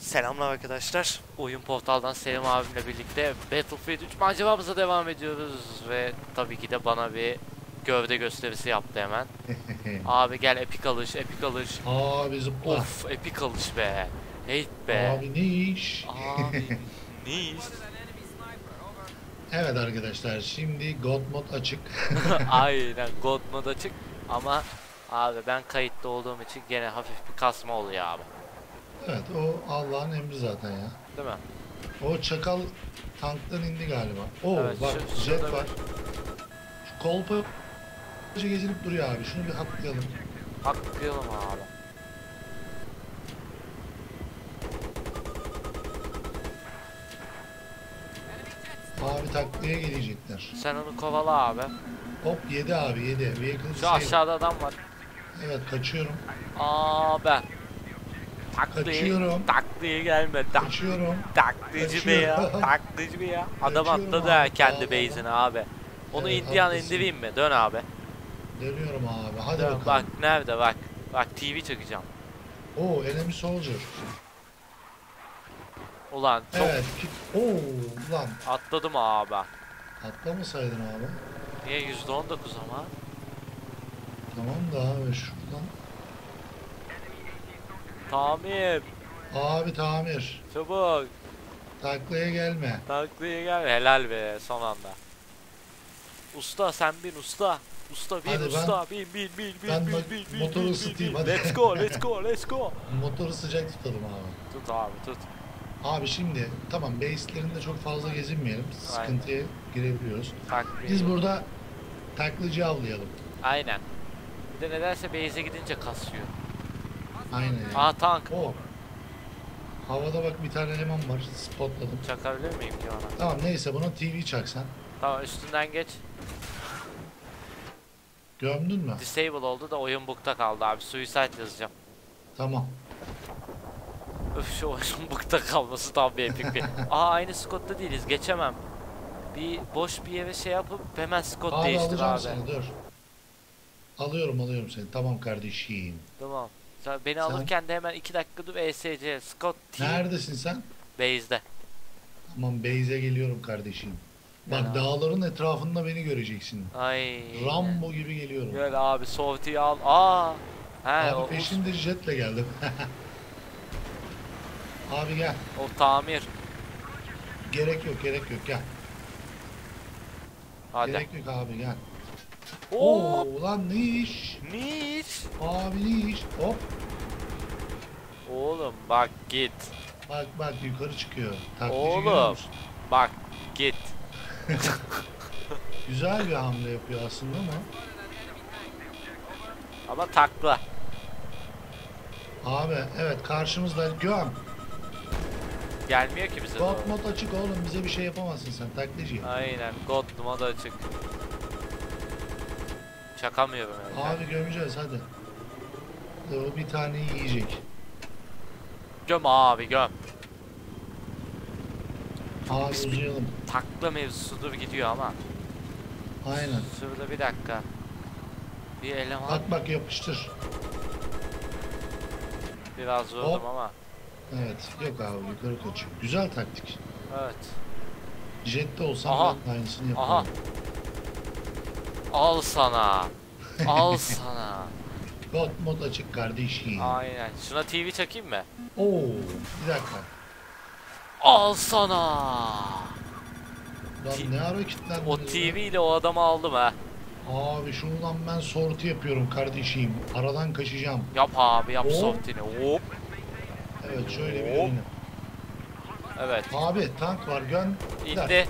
Selamlar arkadaşlar. Oyun Portal'dan Selim abimle birlikte Battlefield 3 maceramıza devam ediyoruz ve tabii ki de bana bir gövde gösterisi yaptı hemen. Abi gel epik alış, epik alış. Abi zıpla. Of, epik alış be. Hate be. Abi ne iş? Abi ne iş? Evet arkadaşlar şimdi God mod açık. Aynen God mod açık ama abi ben kayıtta olduğum için gene hafif bir kasma oluyor abi. Evet o Allah'ın emri zaten ya. Değil mi? O çakal tanktan indi galiba. Oo Evet, bak şu- jet var. Şu kolpa gezinip duruyor abi. Şunu bir haklayalım. Hakkıyalım abi. Abi taklaya gelecekler. Sen onu kovala abi. Hop yedi abi yedi. Vehicle Şu save. aşağıda adam var. Evet kaçıyorum. Aa ben. Takliye, Kaçıyorum. takliye gelme. Tak, Kaçıyorum. taklici be ya. Kaçıyorum. Taklici be ya. Adam Kaçıyorum atladı ha abi. kendi Allah base'ine abi. Onu Evet, indiyan haklısın. indireyim mi? Dön abi. Dönüyorum abi. Hadi Dön. bakalım. Bak nerede bak. Bak TV çekeceğim. Oo enemy soldier. Ulan çok Evet. ki- Oo lan. atladım abi. Atlamasaydın abi. Niye %19 ama? Tamam da abi şuradan. Tamir. Abi tamir. Çabuk. Taklaya gelme. Takliye gel. Helal be son anda. Usta sen bin usta. Usta bin Hadi ben- usta. Bin bin bin bin ben bin bak- bin bin motoru bin, ısıtayım, bin. hadi. Let's go let's go let's go. Motoru sıcak tutalım abi. Tut abi tut. Abi şimdi tamam base'lerinde çok fazla gezinmeyelim. Sıkıntıya girebiliyoruz. Takliye. Biz burada taklacı avlayalım. Aynen. Bir de nedense base'e gidince kasıyor. Aynen yani. Aa tank. Oo. Havada bak bir tane eleman var. Spotladım. Çakabilir miyim ki ona? Tamam neyse buna TV çaksan. Tamam üstünden geç. Gömdün mü? Disable oldu da oyun bukta kaldı abi. Suicide yazacağım. Tamam. Öf şu oyun bukta kalması tam bir epik bir. Aa aynı Scott'ta değiliz. Geçemem. Bir boş bir yere şey yapıp hemen Scott Abi değiştir abi. seni dur. Alıyorum alıyorum seni. Tamam kardeşim. Tamam. Sen beni Sen- alırken de hemen 2 dakika dur ESC Scott T Neredesin sen? base'de. Tamam Beyze geliyorum kardeşim. Bak Ya. dağların etrafında beni göreceksin. Ay. Rambo gibi geliyorum. Gel abi Softy'yi al. Aa. He Abi o, peşinde jetle geldim. Abi gel. o tamir. Gerek yok gerek yok gel. Hadi. Gerek yok abi gel. Oo. Oo lan ne iş? Niş. Abi ne iş? Hop. Oğlum bak git. Bak bak yukarı çıkıyor. Taklici Oğlum. musun? Bak git. Güzel bir hamle yapıyor aslında ama. Ama takla. Abi evet karşımızda göm. Gelmiyor ki bize doğru. God mod açık oğlum bize bir şey yapamazsın sen taklici. Aynen. God modu açık. Çakamıyorum öyle. Abi gömeceğiz hadi. O bir tane yiyecek. Göm abi göm. Abi uzayalım. Takla mevzusudur gidiyor ama. Aynen. Şurada bir dakika. Bir eleman Bak bak yapıştır. biraz vurdum Hop. ama. Evet yok abi yukarı kaçıyor. Güzel taktik. Evet. Jette olsam Aha. ben aynısını Aha. Al sana. Al sana. God mod açık kardeşim. Aynen. Şuna TV çekeyim mi? Oo bir dakika. Al sana. Lan ne ara kilitlendiniz O? TV ile o adamı aldım ha. Abi şuradan ben sorti yapıyorum kardeşim. Aradan kaçacağım. Yap abi yap Hop. softini. Hop. Evet şöyle bir Hop. Evet. Abi tank var gön. İndi.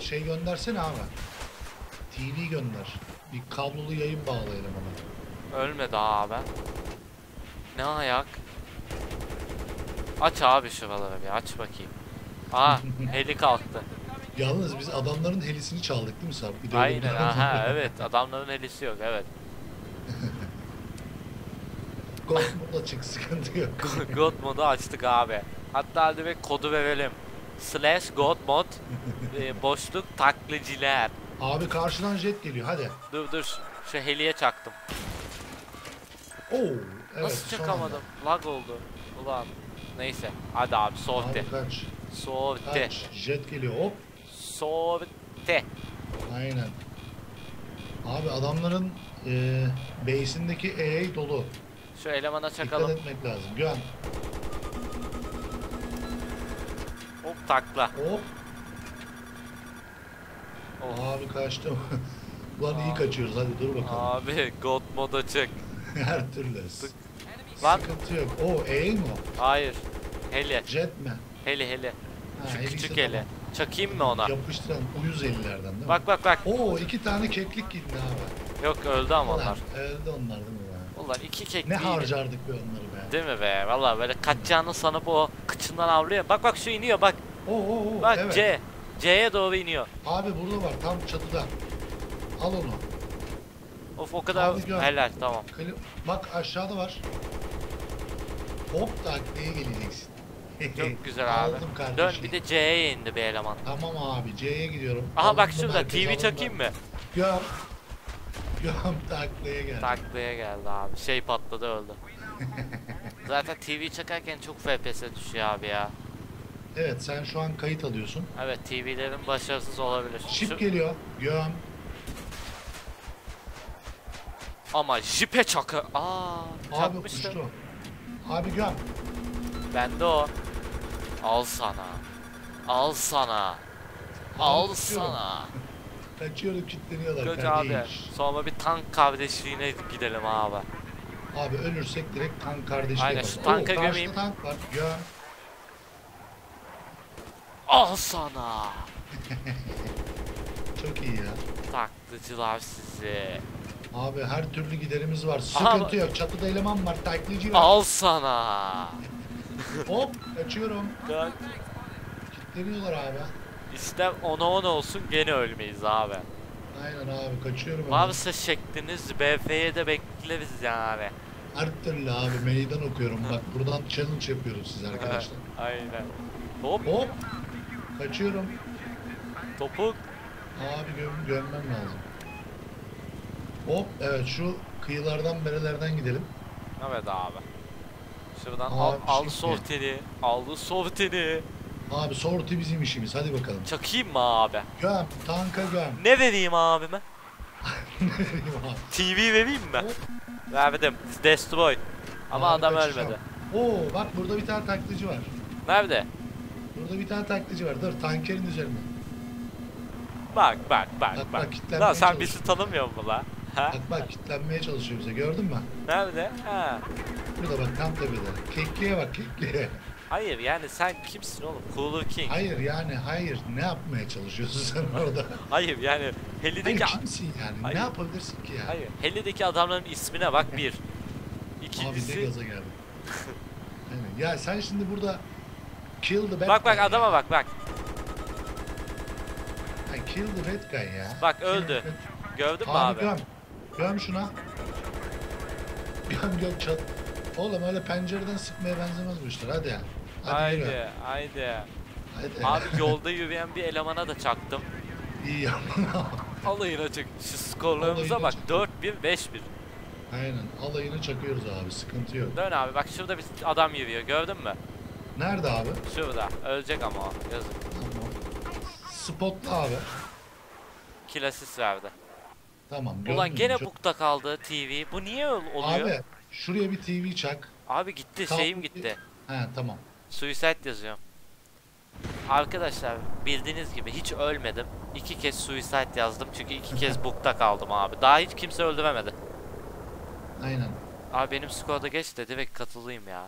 Şey göndersene abi. TV gönder. Bir kablolu yayın bağlayalım ona. Ölmedi abi. Ne ayak? Aç abi şuraları bir aç bakayım. Aa heli kalktı. Yalnız biz adamların helisini çaldık değil mi Sarp? Bir de Aynen aha evet adamların helisi yok evet. God modda çık sıkıntı yok. God modu açtık abi. Hatta direkt kodu verelim. Slash God mod e, boşluk takliciler. Abi karşıdan jet geliyor hadi. Dur dur şu heliye çaktım. Oo. Evet, Nasıl çakamadım? Lag oldu. Ulan. Neyse. Hadi abi sorti. Abi kaç. Kaç. Jet geliyor. Hop. Sorti. Aynen. Abi adamların e, base'indeki EA dolu. Şu elemana Dikkat çakalım. etmek lazım. Göm. Hop takla. Hop. Oh. Abi kaçtım. Ulan iyi kaçıyoruz hadi dur bakalım. Abi God moda çık. Her türlü. Lan. Sıkıntı yok. O EA mi o? Hayır. Heli. Jet mi? Heli heli. Ha, Şu küçük tamam. heli. Çakayım mı ona? Yapıştıran uyuz elilerden değil mi? Bak bak bak. Oo iki tane keklik gitti abi. Yok öldü ama onlar. Öldü onlar değil mi be? Ulan iki kek Ne harcardık be onları be. Değil mi be? Valla böyle kaçacağını sanıp o kıçından avlıyor. Bak bak şu iniyor bak. Oo oo oo. Bak evet. C. C'ye doğru iniyor. Abi burada var tam çatıda. Al onu. Of o kadar Abi gör. helal tamam. Kali- Bak aşağıda var. Hop taktiğe geleceksin. Çok güzel abi. Aldım Dön kardeşim. bir de C'ye indi bir eleman. Tamam abi C'ye gidiyorum. Aha bak Alındı şurada TV çakayım mı? Göm. Göm taklaya gel. Taklaya geldi abi. Şey patladı öldü. Zaten TV çakarken çok FPS düşüyor abi ya. Evet sen şu an kayıt alıyorsun. Evet TV'lerin başarısız olabilir. Şip Şu- geliyor. Göm. Ama jipe çakı. Aa, Abi kuştu. Abi göm. Bende o. Al sana. Al sana. Al sana. Kaçıyorum kilitleniyorlar kardeş. abi. Sonra bir tank kardeşliğine gidelim abi. Abi ölürsek direkt tank kardeşliği Aynen, yapalım. şu tanka gömeyim. tank var. Göm. Al sana. Çok iyi ya. Taklıcılar sizi. Abi her türlü giderimiz var. Aha, Sıkıntı yok. Çatıda eleman var. Taklayıcı var. Al sana. Hop kaçıyorum. Dön. Kilitleniyorlar abi. İstem 10'a 10 olsun gene ölmeyiz abi. Aynen abi kaçıyorum. Varsa şekliniz BF'ye de bekleriz yani. Her türlü abi meydan okuyorum. Bak buradan challenge yapıyoruz siz arkadaşlar. Aynen. Hop Hop. Kaçıyorum. topuk. Abi göm gömmem lazım. Hop evet şu kıyılardan berelerden gidelim. Evet abi. Şuradan Abi, al, al şimdi. sortini. Aldı sortini. Abi sorti bizim işimiz. Hadi bakalım. Çakayım mı abi? Göm. Tanka göm. Ne vereyim abime? Ne diyeyim abi? TV vereyim mi? Hop. Verdim. Destroy. Ama Abi adam kaçacağım. ölmedi. Oo bak burada bir tane taklacı var. Nerede? Burada bir tane taklacı var. Dur tankerin üzerinde. Bak bak bak Bak, bak. bak, kitlenmeye Lan sen bizi tanımıyor musun la? Ha? Bak bak kilitlenmeye çalışıyor bize. Gördün mü? Nerede? Ha. Burada bak tam tepede. Kekliğe bak kekliğe. Hayır yani sen kimsin oğlum? Cooler King. Hayır yani hayır. Ne yapmaya çalışıyorsun sen orada? Hayır yani Hayır Heli'deki kimsin yani? Hayır. Ne yapabilirsin ki ya? Hayır. Heli'deki adamların ismine bak bir. Abi ne İkincisi gaza geldim. Aynen. Ya sen şimdi burada kill the bad Bak bak adama bak bak. Ay, kill the bad guy ya. Bak, öldü. Gördün mü Abi, göm. Göm şuna. Göm göm çat. Oğlum öyle pencereden sıkmaya benzemez bu işler. Hadi ya. Hadi yürü. Haydi haydi. Abi yolda yürüyen bir elemana da çaktım. İyi yaptın. Alayına çık. Şu skorlarımıza Alayına bak. çık. 4-1 5-1. Aynen. Alayını çakıyoruz abi. Sıkıntı yok. Dön abi bak şurada bir adam yürüyor gördün mü? Nerede abi? Şurada. Ölecek ama o. Yazık. Tamam. Spotla abi. Kill assist verdi. Tamam. Ulan gene? Çok- bukta kaldı TV. Bu niye oluyor? Abi şuraya bir TV çak. Abi gitti Tamam. şeyim gitti. He tamam. Suicide yazıyorum. Arkadaşlar bildiğiniz gibi hiç ölmedim. İki kez suicide yazdım çünkü iki kez bukta kaldım abi. Daha hiç kimse öldüremedi. Aynen. Abi benim skorda geç de direkt katılayım ya.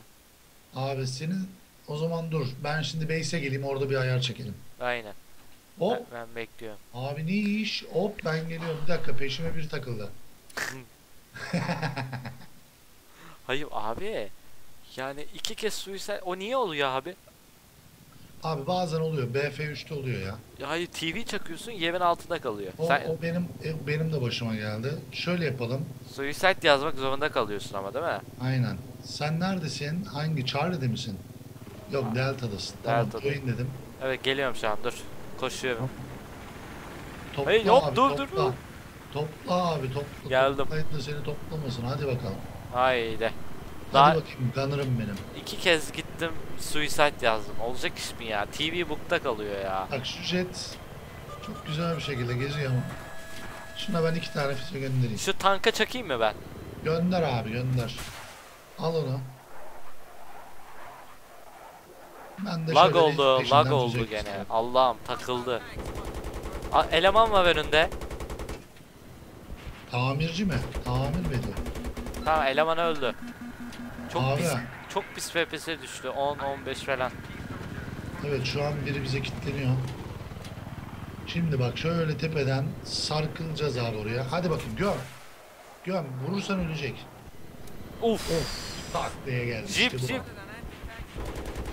Abi senin o zaman dur. Ben şimdi base'e geleyim orada bir ayar çekelim. Aynen. Hop. Ben, ben bekliyorum. Abi ne iş? Hop ben geliyorum. Bir dakika peşime bir takıldı. Hayır abi. Yani iki kez suicide o niye oluyor abi? Abi bazen oluyor. BF3'te oluyor ya. Ya hayır TV çakıyorsun yerin altında kalıyor. O, Sen o benim e, benim de başıma geldi. Şöyle yapalım. suicide yazmak zorunda kalıyorsun ama değil mi? Aynen. Sen neredesin? Hangi? Charlie'de misin? Yok Delta'dasın. Tamam Delta'dayım. join dedim. Evet geliyorum şu an dur. Koşuyorum. Topla Hey, yok, abi dur, topla. dur. Topla abi topla. Geldim. Toplayıp da seni toplamasın. Hadi bakalım. Haydi. Daha Hadi bakayım Gunner'ım benim. iki kez gittim suicide yazdım. Olacak iş mi ya? TV book'ta kalıyor ya. Bak şu jet çok güzel bir şekilde geziyor ama. Şuna ben iki tane füze göndereyim. Şu tanka çakayım mı ben? Gönder abi gönder. Al onu. Ben de Lag oldu, lag oldu gene. Allah'ım takıldı. A, eleman var önünde. Tamirci mi? Tamir mi ediyor? Tamam eleman öldü. Çok Abi. pis çok pis FPS düştü. 10 15 falan. Evet şu an biri bize kilitleniyor. Şimdi bak şöyle tepeden sarkılacağız abi oraya. Hadi bakayım göm. Göm. Vurursan ölecek. Uf. Of. Tak diye geldi. Jip İşte jip.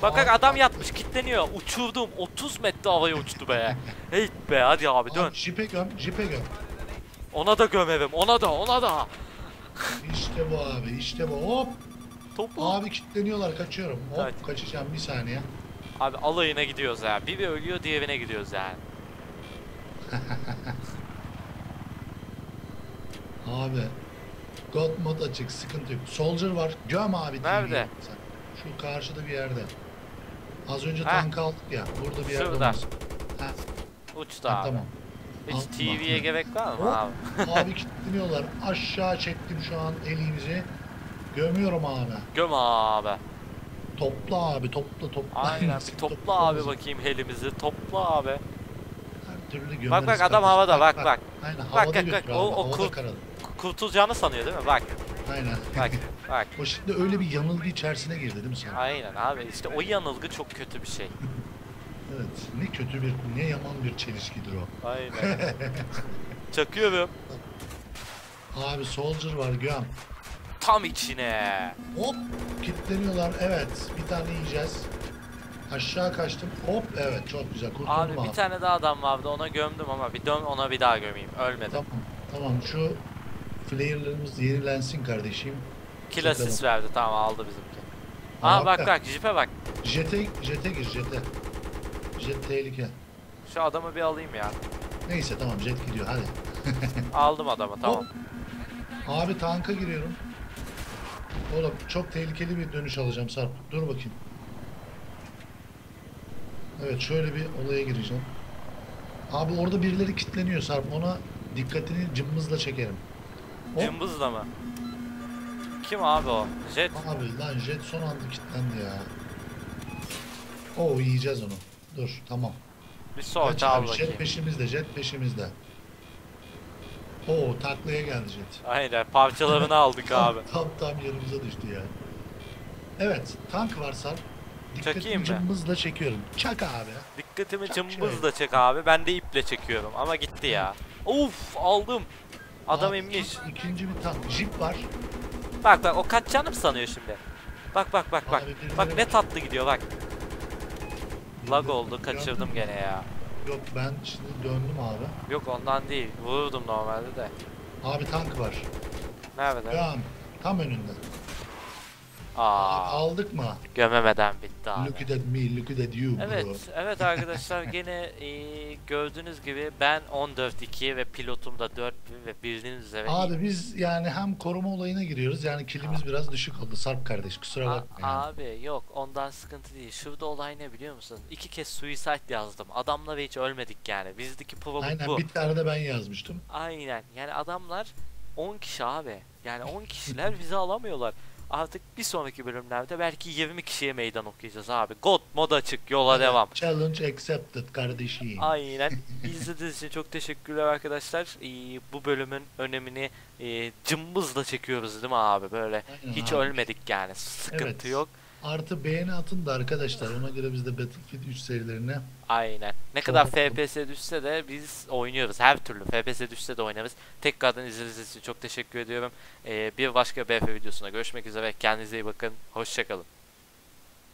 Bak bak adam yatmış kilitleniyor. Uçurdum 30 metre havaya uçtu be. Hey be hadi abi dön. Abi, jipe göm. Jipe göm. Ona da gömerim. Ona da ona da. İşte bu abi. işte bu. Hop. Topu. Abi kilitleniyorlar. Kaçıyorum. Hop. Evet. Kaçacağım bir saniye. Abi alayına gidiyoruz ya. Biri ölüyor diğerine gidiyoruz yani. Abi. God mod açık. Sıkıntı yok. Soldier var. Göm abi. Nerede? Sen. Şu karşıda bir yerde. Az önce Ha. tank aldık ya. Burada bir yerde Şurada. olması. Ha, Uçtu ha, abi. tamam. Hiç TV'ye bak. gerek var mı Hop. abi? Abi kilitleniyorlar. Aşağı çektim şu an elimizi. Gömüyorum abi. Göm abi. Topla abi topla topla. Aynen. Bir topla abi bakayım helimizi. Topla abi. Her türlü gömeriz Bak bak adam havada bak bak. Aynen Bak, havada bak, bak. O- o havada kurt-. Kurtulacağını sanıyor değil mi? Bak. Aynen. Bak. Bak. o şimdi öyle bir yanılgı içerisine girdi değil mi sen? Aynen abi. İşte o yanılgı çok kötü bir şey. Evet. Ne kötü bir, ne yaman bir çelişkidir o. Aynen. Çakıyorum. Abi soldier var göm. Tam içine. Hop kilitleniyorlar. Evet. Bir tane yiyeceğiz. Aşağı kaçtım. Hop evet çok güzel kurtuldum Abi abi. bir tane daha adam vardı ona gömdüm ama bir dön ona bir daha gömeyim. Ölmedim. Tamam. Tamam şu flare'larımız yenilensin kardeşim. Kill assist verdi tamam aldı bizimki. Aa Abi. bak bak jipe bak. Jet'e jet'e gir jet'e. Jet tehlike. Şu adamı bir alayım ya. Neyse tamam jet gidiyor hadi. Aldım adamı tamam. Abi tanka giriyorum. Oğlum çok tehlikeli bir dönüş alacağım Sarp. Dur bakayım. Evet şöyle bir olaya gireceğim. Abi orada birileri kilitleniyor Sarp. Ona dikkatini cımbızla çekerim. Hop. Cımbızla mı? Kim abi o? Jet. Abi lan jet son anda kilitlendi ya. Oo yiyeceğiz onu. Dur tamam. Bir al abi jet bakayım. peşimizde jet peşimizde. Oo taklaya geldi jet. Aynen parçalarını aldık Tam, abi. tam tam yanımıza düştü ya. Evet tank var Sarp. Çakayım mı? cımbızla çekiyorum. Çak abi. Dikkatimi Çak cımbızla çek abi. Ben de iple çekiyorum ama gitti ya. Uf aldım. Adam Abi, inmiş. ik- İkinci bir tank. Jeep var. Bak bak o kaçacağını mı sanıyor şimdi? Bak bak bak bak. Abi, Bak ne tatlı gidiyor bak. Lag oldu kaçırdım gene ya. Yok ben şimdi döndüm abi. Yok ondan değil. Vururdum normalde de. Abi tank var. Nerede? Tam önünde. Abi, Aa, aldık mı? gömemeden bitti abi. Look at me, look at you bro. Evet, evet arkadaşlar gene e, gördüğünüz gibi ben 14-2 ve pilotum da 4 ve bildiğiniz üzere Abi biz yani hem koruma olayına giriyoruz yani kilimiz biraz düşük oldu Sarp kardeş kusura bakma. yani. abi yok ondan sıkıntı değil. Şurada olay ne biliyor musun? İki kez suicide yazdım. Adamla ve hiç ölmedik yani. Bizdeki problem Aynen bu. bir tane de ben yazmıştım. Aynen. Yani adamlar 10 kişi abi. Yani 10 kişiler bizi alamıyorlar. Artık bir sonraki bölümlerde belki 20 kişiye meydan okuyacağız abi. God mod açık yola devam. Challenge accepted kardeşim. Aynen. İzlediğiniz için çok teşekkürler arkadaşlar. Ee, bu bölümün önemini e, cımbızla çekiyoruz değil mi abi? Böyle Aynen hiç abi. ölmedik yani. Sıkıntı Evet. yok. Artı beğeni atın da arkadaşlar ona göre biz de Battlefield 3 serilerine Aynen. Ne kadar. FPS düşse de biz oynuyoruz. Her türlü FPS düşse de oynarız. Tekrardan izlediğiniz için çok teşekkür ediyorum. Ee, bir başka BF videosuna görüşmek üzere. Kendinize iyi bakın. Hoşçakalın.